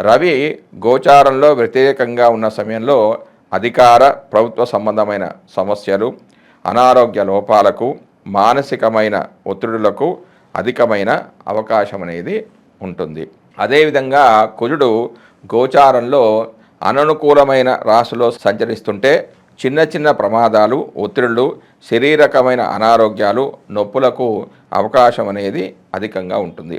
రవి గోచారంలో వ్యతిరేకంగా ఉన్న సమయంలో అధికార ప్రభుత్వ సంబంధమైన సమస్యలు అనారోగ్య లోపాలకు మానసికమైన ఒత్తిడులకు అధికమైన అవకాశం అనేది ఉంటుంది. అదేవిధంగా కుజుడు గోచారంలో అననుకూలమైన రాశిలో సంచరిస్తుంటే చిన్న చిన్న ప్రమాదాలు ఒత్తిడులు శరీరకమైన అనారోగ్యాలు నొప్పులకు అవకాశం అనేది అధికంగా ఉంటుంది.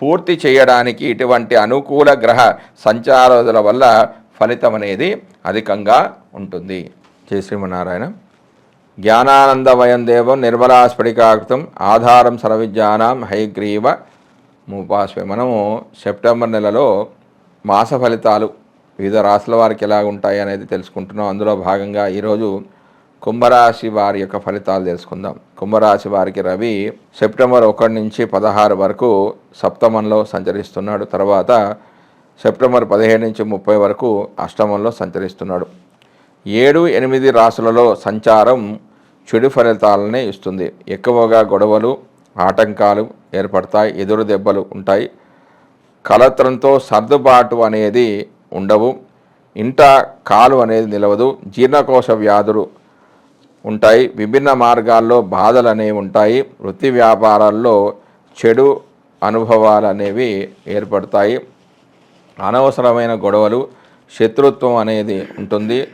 పూర్తి చేయడానికి ఇటువంటి అనుకూల గ్రహ సంచారాల వల్ల ఫలితం అనేది అధికంగా ఉంటుంది. జయ శ్రీమన్నారాయణ. జ్ఞానానందమయం దేవం నిర్మలా స్ఫటికాకృతం ఆధారం సర్వవిద్యానాం హైగ్రీవ ముపాస్వే మనము సెప్టెంబర్ నెలలో మాస ఫలితాలు వివిధ రాశుల వారికి ఎలా ఉంటాయి అనేది తెలుసుకుంటున్నాం. అందులో భాగంగా ఈరోజు కుంభరాశి వారి యొక్క ఫలితాలు తెలుసుకుందాం. కుంభరాశి వారికి రవి సెప్టెంబర్ ఒకటి నుంచి పదహారు వరకు సప్తమంలో సంచరిస్తున్నాడు. తర్వాత సెప్టెంబర్ పదిహేడు నుంచి ముప్పై వరకు అష్టమంలో సంచరిస్తున్నాడు. ఏడు ఎనిమిది రాసులలో సంచారం చెడు ఫలితాలనే ఇస్తుంది. ఎక్కువగా గొడవలు ఆటంకాలు ఏర్పడతాయి ఎదురు దెబ్బలు ఉంటాయి. కలత్రంతో సర్దుబాటు అనేది ఉండవు. ఇంట కాలు అనేది నిలవదు. జీర్ణకోశ వ్యాధులు ఉంటాయి. విభిన్న మార్గాల్లో బాధలు అనేవి ఉంటాయి. వృత్తి వ్యాపారాల్లో చెడు అనుభవాలు అనేవి ఏర్పడతాయి. అనవసరమైన గొడవలు శత్రుత్వం అనేది ఉంటుంది.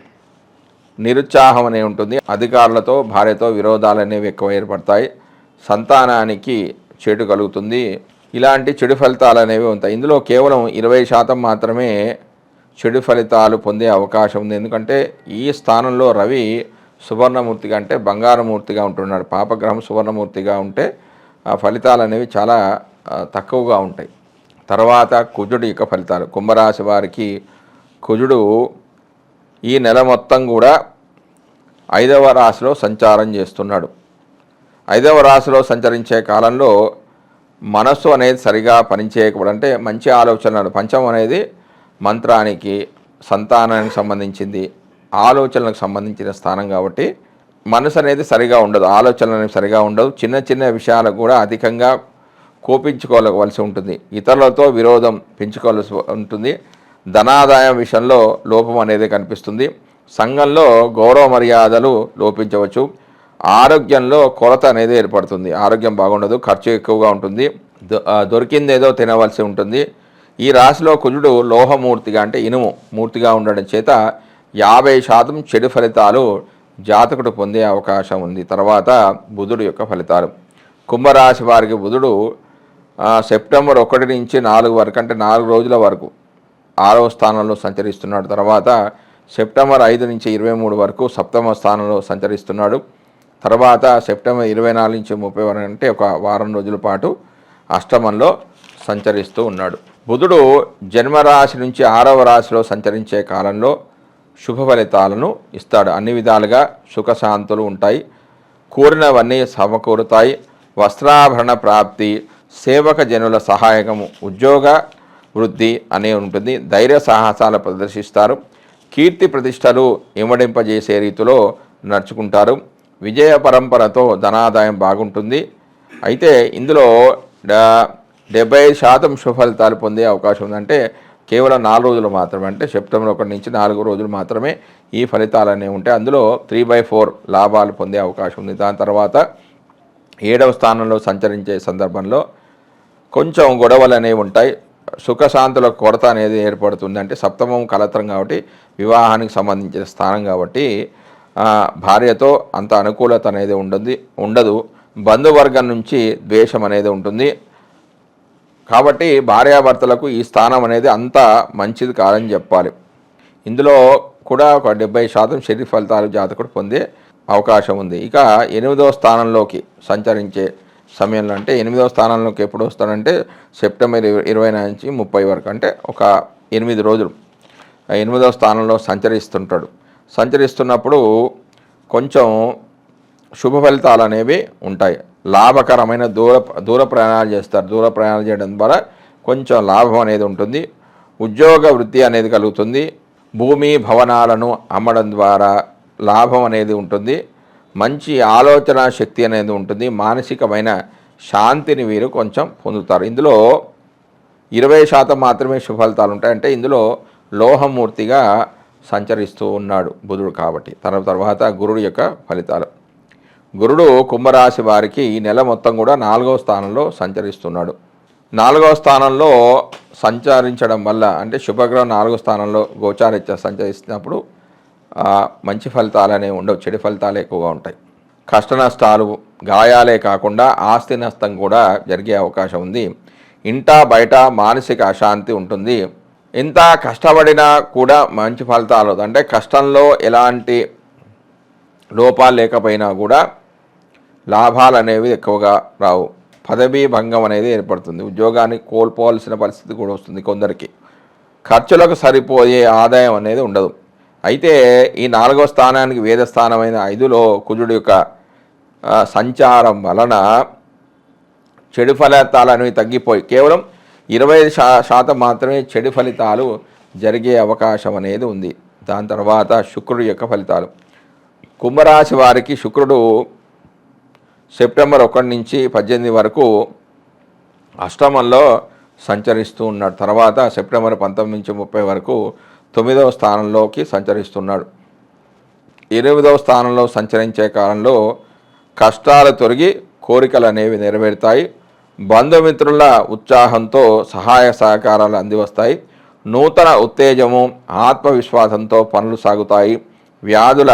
నిరుత్సాహం అనేది ఉంటుంది. అధికారులతో భార్యతో విరోధాలు అనేవి ఎక్కువ ఏర్పడతాయి. సంతానానికి చెడు కలుగుతుంది. ఇలాంటి చెడు ఫలితాలు అనేవి ఉంటాయి. ఇందులో కేవలం ఇరవై శాతం మాత్రమే చెడు ఫలితాలు పొందే అవకాశం ఉంది. ఎందుకంటే ఈ స్థానంలో రవి సువర్ణమూర్తిగా అంటే బంగారమూర్తిగా ఉంటున్నాడు. పాపగ్రహం సువర్ణమూర్తిగా ఉంటే ఆ ఫలితాలు అనేవి చాలా తక్కువగా ఉంటాయి. తర్వాత కుజుడు యొక్క ఫలితాలు. కుంభరాశి వారికి కుజుడు ఈ నెల మొత్తం కూడా ఐదవ రాశిలో సంచారం చేస్తున్నాడు. ఐదవ రాశిలో సంచరించే కాలంలో మనస్సు అనేది సరిగా పనిచేయకపోవడం అంటే మంచి ఆలోచనలు. పంచం అనేది మంత్రానికి సంతానానికి సంబంధించింది. ఆలోచనలకు సంబంధించిన స్థానం కాబట్టి మనసు అనేది సరిగా ఉండదు ఆలోచనలు అనేవి సరిగా ఉండవు. చిన్న చిన్న విషయాలకు కూడా అధికంగా కోపించుకోవలసి ఉంటుంది. ఇతరులతో విరోధం పెంచుకోవాల్సి ఉంటుంది. ధనాదాయం విషయంలో లోపం అనేది కనిపిస్తుంది. సంఘంలో గౌరవ మర్యాదలు లోపించవచ్చు. ఆరోగ్యంలో కొరత అనేది ఏర్పడుతుంది. ఆరోగ్యం బాగుండదు ఖర్చు ఎక్కువగా ఉంటుంది. దొ- ఆ, దొరికిందేదో తినవలసి ఉంటుంది. ఈ రాశిలో కుజుడు లోహమూర్తిగా అంటే ఇనుము మూర్తిగా ఉండడం చేత యాభై శాతం చెడు ఫలితాలు జాతకుడు పొందే అవకాశం ఉంది. తర్వాత బుధుడు యొక్క ఫలితాలు. కుంభరాశి వారికి బుధుడు సెప్టెంబర్ ఒకటి నుంచి నాలుగు వరకు అంటే నాలుగు రోజుల వరకు ఆరవ స్థానంలో సంచరిస్తున్నాడు. తర్వాత సెప్టెంబర్ ఐదు నుంచి ఇరవై మూడు వరకు సప్తమ స్థానంలో సంచరిస్తున్నాడు. తర్వాత సెప్టెంబర్ ఇరవై నాలుగు నుంచి ముప్పై వరకు అంటే ఒక వారం రోజుల పాటు అష్టమంలో సంచరిస్తూ ఉన్నాడు. బుధుడు జన్మరాశి నుంచి ఆరవ రాశిలో సంచరించే కాలంలో శుభ ఫలితాలను ఇస్తాడు. అన్ని విధాలుగా సుఖశాంతులు ఉంటాయి. కోరినవన్నీ సమకూరుతాయి. వస్త్రాభరణ ప్రాప్తి సేవక జనుల సహాయకము ఉద్యోగ వృద్ధి అనే ఉంటుంది. ధైర్య సాహసాలు ప్రదర్శిస్తారు. కీర్తి ప్రతిష్టలు ఇమడింపజేసే రీతిలో నడుచుకుంటారు. విజయ పరంపరతో ధనాదాయం బాగుంటుంది. అయితే ఇందులో డెబ్బై శాతం సుఫలితాలు పొందే అవకాశం ఉందంటే కేవలం నాలుగు రోజులు మాత్రమే అంటే సెప్టెంబర్ ఒకటి నుంచి నాలుగు రోజులు మాత్రమే ఈ ఫలితాలు అనేవి ఉంటాయి. అందులో త్రీ బై ఫోర్ లాభాలు పొందే అవకాశం ఉంది. దాని తర్వాత ఏడవ స్థానంలో సంచరించే సందర్భంలో కొంచెం గొడవలు అనేవి ఉంటాయి. సుఖశాంతుల కొరత అనేది ఏర్పడుతుంది. అంటే సప్తమం కలత్రం కాబట్టి వివాహానికి సంబంధించిన స్థానం కాబట్టి భార్యతో అంత అనుకూలత అనేది ఉండదు ఉండదు. బంధువర్గం నుంచి ద్వేషం అనేది ఉంటుంది. కాబట్టి భార్యాభర్తలకు ఈ స్థానం అనేది అంత మంచిది కాదని చెప్పాలి. ఇందులో కూడా ఒక డెబ్బై శాతం శరీర ఫలితాలు జాతకుడు పొందే అవకాశం ఉంది. ఇక ఎనిమిదవ స్థానంలోకి సంచరించే సమయంలో అంటే ఎనిమిదవ స్థానంలోకి ఎప్పుడు వస్తాడంటే సెప్టెంబర్ ఇరవై నుంచి ముప్పై వరకు అంటే ఒక ఎనిమిది రోజులు. ఆ ఎనిమిదవ స్థానంలో సంచరిస్తుంటాడు. సంచరిస్తున్నప్పుడు కొంచెం శుభ ఫలితాలు అనేవి ఉంటాయి. లాభకరమైన దూర దూర ప్రయాణాలు చేస్తారు. దూర ప్రయాణాలు చేయడం ద్వారా కొంచెం లాభం అనేది ఉంటుంది. ఉద్యోగ వృత్తి అనేది కలుగుతుంది. భూమి భవనాలను అమ్మడం ద్వారా లాభం అనేది ఉంటుంది. మంచి ఆలోచన శక్తి అనేది ఉంటుంది. మానసికమైన శాంతిని వీరు కొంచెం పొందుతారు. ఇందులో ఇరవై శాతం మాత్రమే శుభఫలితాలు ఉంటాయి అంటే ఇందులో లోహమూర్తిగా సంచరిస్తూ ఉన్నాడు బుధుడు కాబట్టి. తన తర్వాత గురుడు యొక్క ఫలితాలు. గురుడు కుంభరాశి వారికి ఈ నెల మొత్తం కూడా నాలుగవ స్థానంలో సంచరిస్తున్నాడు. నాలుగవ స్థానంలో సంచరించడం వల్ల అంటే శుభగ్రహం నాలుగో స్థానంలో గోచారిత్య సంచరిస్తున్నప్పుడు మంచి ఫలితాలు అనేవి ఉండవు చెడు ఫలితాలు ఎక్కువగా ఉంటాయి. కష్ట నష్టాలు గాయాలే కాకుండా ఆస్తి నష్టం కూడా జరిగే అవకాశం ఉంది. ఇంటా బయట మానసిక అశాంతి ఉంటుంది. ఎంత కష్టపడినా కూడా మంచి ఫలితాలు అంటే కష్టంలో ఎలాంటి లోపాలు లేకపోయినా కూడా లాభాలు అనేవి ఎక్కువగా రావు. పదవీ భంగం అనేది ఏర్పడుతుంది. ఉద్యోగాన్ని కోల్పోవాల్సిన పరిస్థితి కూడా వస్తుంది కొందరికి. ఖర్చులకు సరిపోయే ఆదాయం అనేది ఉండదు. అయితే ఈ నాలుగో స్థానానికి వేద స్థానమైన ఐదులో కుజుడు యొక్క సంచారం వలన చెడు ఫలితాలు అనేవి తగ్గిపోయి కేవలం ఇరవై ఐదు శా శాతం మాత్రమే చెడు ఫలితాలు జరిగే అవకాశం అనేది ఉంది. దాని తర్వాత శుక్రుడి యొక్క ఫలితాలు. కుంభరాశి వారికి శుక్రుడు సెప్టెంబర్ ఒకటి నుంచి పద్దెనిమిది వరకు అష్టమంలో సంచరిస్తూ ఉన్నాడు. తర్వాత సెప్టెంబర్ పంతొమ్మిది నుంచి ముప్పై వరకు తొమ్మిదవ స్థానంలోకి సంచరిస్తున్నాడు. ఎనిమిదవ స్థానంలో సంచరించే కాలంలో కష్టాలు తొలగి కోరికలు అనేవి నెరవేరుతాయి. బంధుమిత్రుల ఉత్సాహంతో సహాయ సహకారాలు అందివస్తాయి. నూతన ఉత్తేజము ఆత్మవిశ్వాసంతో పనులు సాగుతాయి. వ్యాధుల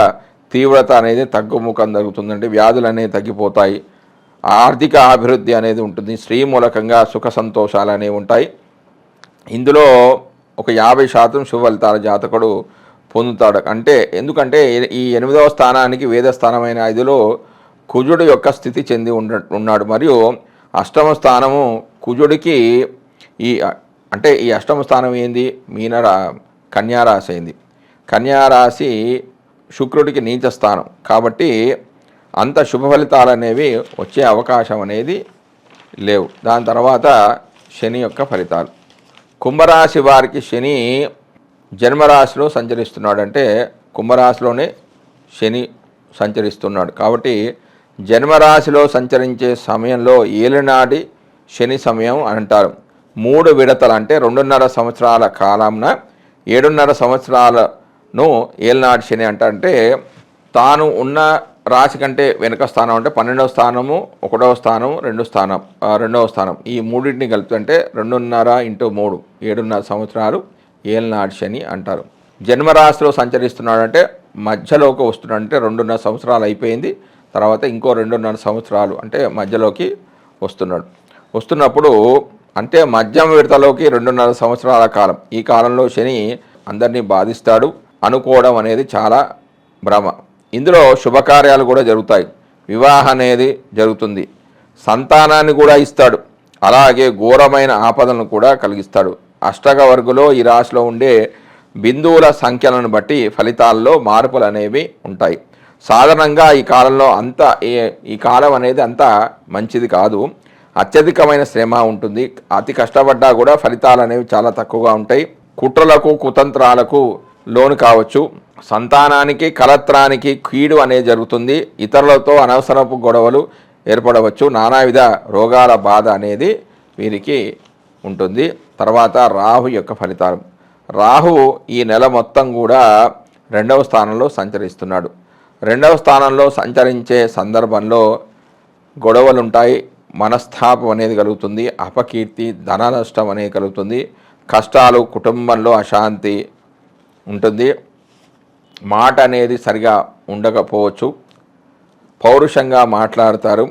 తీవ్రత అనేది తగ్గుముఖం జరుగుతుందంటే వ్యాధులు అనేవి తగ్గిపోతాయి. ఆర్థిక అభివృద్ధి అనేది ఉంటుంది. స్త్రీ మూలకంగా సుఖ సంతోషాలు అనేవి ఉంటాయి. ఇందులో ఒక యాభై శాతం శుభలితాల జాతకుడు పొందుతాడు. అంటే ఎందుకంటే ఈ ఎనిమిదవ స్థానానికి వేద స్థానమైన ఐదులో కుజుడు యొక్క స్థితి చెంది ఉండ ఉన్నాడు. మరియు అష్టమ స్థానము కుజుడికి ఈ అంటే ఈ అష్టమ స్థానం ఏంది? మీనరా కన్యారాశి అయింది. కన్యారాశి శుక్రుడికి నీచ స్థానం. కాబట్టి అంత శుభ ఫలితాలు అనేవి వచ్చే అవకాశం అనేది లేవు. దాని తర్వాత శని యొక్క ఫలితాలు. కుంభరాశి వారికి శని జన్మరాశిలో సంచరిస్తున్నాడంటే కుంభరాశిలోనే శని సంచరిస్తున్నాడు. కాబట్టి జన్మరాశిలో సంచరించే సమయంలో ఏలినాటి శని సమయం అని అంటారు. మూడు విడతలు అంటే రెండున్నర సంవత్సరాల కాలంన ఏడున్నర సంవత్సరాల ను ఏలనాడు శని అంటే తాను ఉన్న రాశి కంటే వెనుక స్థానం అంటే పన్నెండవ స్థానము ఒకటవ స్థానం రెండు స్థానం రెండవ స్థానం. ఈ మూడింటిని కలుపుతుంటే రెండున్నర ఇంటూ మూడు ఏడున్నర సంవత్సరాలు ఏలనాడు శని అంటారు. జన్మరాశిలో సంచరిస్తున్నాడంటే మధ్యలోకి వస్తున్నాడంటే రెండున్నర సంవత్సరాలు అయిపోయింది తర్వాత ఇంకో రెండున్నర సంవత్సరాలు అంటే మధ్యలోకి వస్తున్నాడు. వస్తున్నప్పుడు అంటే మధ్యమ విడతలోకి రెండున్నర సంవత్సరాల కాలం. ఈ కాలంలో శని అందరినీ బాధిస్తాడు అనుకోవడం అనేది చాలా భ్రమ. ఇందులో శుభకార్యాలు కూడా జరుగుతాయి. వివాహం అనేది జరుగుతుంది. సంతానాన్ని కూడా ఇస్తాడు. అలాగే ఘోరమైన ఆపదలను కూడా కలిగిస్తాడు. అష్టక వర్గులో ఈ రాశిలో ఉండే బిందువుల సంఖ్యలను బట్టి ఫలితాల్లో మార్పులు అనేవి ఉంటాయి. సాధారణంగా ఈ కాలంలో అంత ఈ- ఈ కాలం అనేది అంత మంచిది కాదు. అత్యధికమైన శ్రమ ఉంటుంది. అతి కష్టపడ్డా కూడా ఫలితాలు అనేవి చాలా తక్కువగా ఉంటాయి. కుట్రలకు కుతంత్రాలకు లోను కావచ్చు. సంతానానికి కలత్రానికి కీడు అనేది జరుగుతుంది. ఇతరులతో అనవసరపు గొడవలు ఏర్పడవచ్చు. నానావిధ రోగాల బాధ అనేది వీరికి ఉంటుంది. తర్వాత రాహు యొక్క ఫలితాలు. రాహు ఈ నెల మొత్తం కూడా రెండవ స్థానంలో సంచరిస్తున్నాడు. రెండవ స్థానంలో సంచరించే సందర్భంలో గొడవలుంటాయి. మనస్తాపం అనేది కలుగుతుంది. అపకీర్తి ధన నష్టం అనేది కలుగుతుంది. కష్టాలు కుటుంబంలో అశాంతి ఉంటుంది. మాట అనేది సరిగా ఉండకపోవచ్చు. పౌరుషంగా మాట్లాడతారు.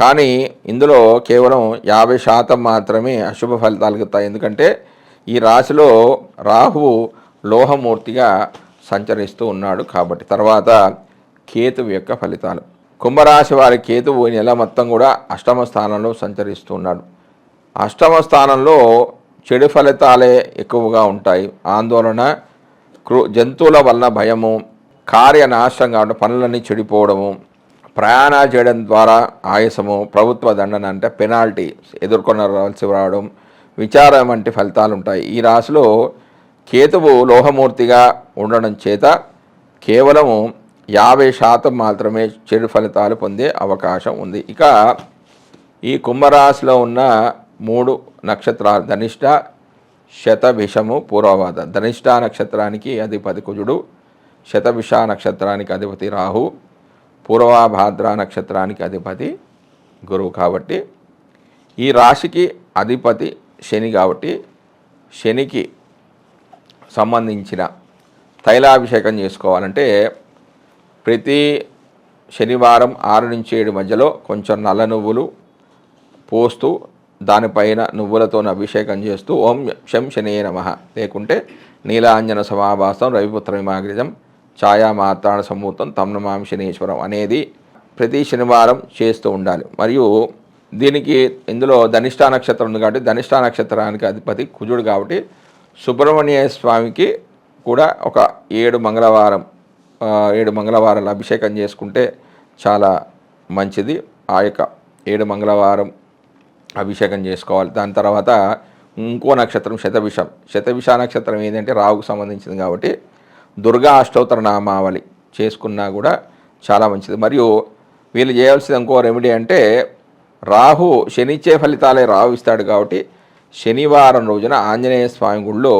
కానీ ఇందులో కేవలం యాభై శాతం మాత్రమే అశుభ ఫలితాలు కలుగుతాయి. ఎందుకంటే ఈ రాశిలో రాహువు లోహమూర్తిగా సంచరిస్తూ ఉన్నాడు కాబట్టి. తర్వాత కేతువు యొక్క ఫలితాలు. కుంభరాశి వారి కేతువు నెల మొత్తం కూడా అష్టమ స్థానంలో సంచరిస్తూ ఉన్నాడు. అష్టమ స్థానంలో చెడు ఫలితాలే ఎక్కువగా ఉంటాయి. ఆందోళన క్రూ జంతువుల వలన భయము కార్యనాశం కావడం పనులన్నీ చెడిపోవడము ప్రయాణాలు చేయడం ద్వారా ఆయాసము ప్రభుత్వ దండన అంటే పెనాల్టీ ఎదుర్కొనవలసి రావడం విచారం వంటి ఫలితాలు ఉంటాయి. ఈ రాశిలో కేతువు లోహమూర్తిగా ఉండడం చేత కేవలము యాభై శాతం మాత్రమే చెడు ఫలితాలు పొందే అవకాశం ఉంది. ఇక ఈ కుంభరాశిలో ఉన్న మూడు నక్షత్రాలు ధనిష్ట శతభిషము పూర్వవాద. ధనిష్ట నక్షత్రానికి అధిపతి కుజుడు శతభిష నక్షత్రానికి అధిపతి రాహు పూర్వభాద్ర నక్షత్రానికి అధిపతి గురువు కాబట్టి. ఈ రాశికి అధిపతి శని కాబట్టి శనికి సంబంధించిన తైలాభిషేకం చేసుకోవాలంటే ప్రతి శనివారం ఆరు నుంచి ఏడు మధ్యలో కొంచెం నల్ల నువ్వులు పోస్తూ దానిపైన నువ్వులతో అభిషేకం చేస్తూ ఓం శం శనే నమ. లేకుంటే నీలాంజన సమాభాసం రవిపుత్ర విమాగ్రిజం ఛాయామాతాణ సమూతం తమ్నమాం శనీశ్వరం అనేది ప్రతి శనివారం చేస్తూ ఉండాలి. మరియు దీనికి ఇందులో ధనిష్టా నక్షత్రం ఉంది కాబట్టి ధనిష్టా నక్షత్రానికి అధిపతి కుజుడు కాబట్టి సుబ్రహ్మణ్య స్వామికి కూడా ఒక ఏడు మంగళవారం ఏడు మంగళవారాలు అభిషేకం చేసుకుంటే చాలా మంచిది. ఆ యొక్క ఏడు మంగళవారం అభిషేకం చేసుకోవాలి. దాని తర్వాత ఇంకో నక్షత్రం శతభిషం. శతభిష నక్షత్రం ఏంటంటే రావుకు సంబంధించింది కాబట్టి దుర్గా అష్టోత్తర నామావళి చేసుకున్నా కూడా చాలా మంచిది. మరియు వీళ్ళు చేయాల్సింది ఇంకో రెమెడీ అంటే రాహు శనిచ్చే ఫలితాలే రాహు ఇస్తాడు కాబట్టి శనివారం రోజున ఆంజనేయ స్వామి గుడిలో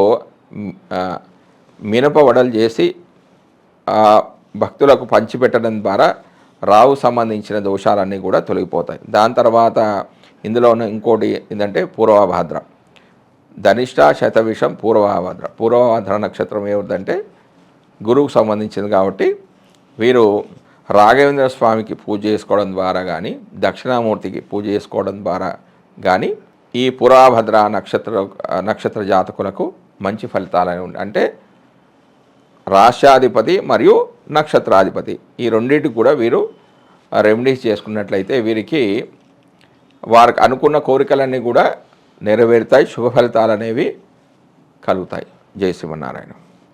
మినప వడలు చేసి భక్తులకు పంచిపెట్టడం ద్వారా రావు సంబంధించిన దోషాలన్నీ కూడా తొలగిపోతాయి. దాని తర్వాత ఇందులో ఉన్న ఇంకోటి ఏంటంటే పూర్వభాద్ర. ధనిష్ట శతవిషం పూర్వభాద్ర. పూర్వభాద్ర నక్షత్రం ఏమిటంటే గురువుకు సంబంధించింది కాబట్టి వీరు రాఘవేంద్ర స్వామికి పూజ చేసుకోవడం ద్వారా కానీ దక్షిణామూర్తికి పూజ చేసుకోవడం ద్వారా కానీ ఈ పురాభద్ర నక్షత్ర నక్షత్ర జాతకులకు మంచి ఫలితాలని అంటే రాష్ట్రాధిపతి మరియు నక్షత్రాధిపతి ఈ రెండింటికి కూడా వీరు రెమెడీస్ చేసుకున్నట్లయితే వీరికి వారికి అనుకున్న కోరికలన్నీ కూడా నెరవేరుతాయి శుభ ఫలితాలు అనేవి కలుగుతాయి. జై శివనారాయణ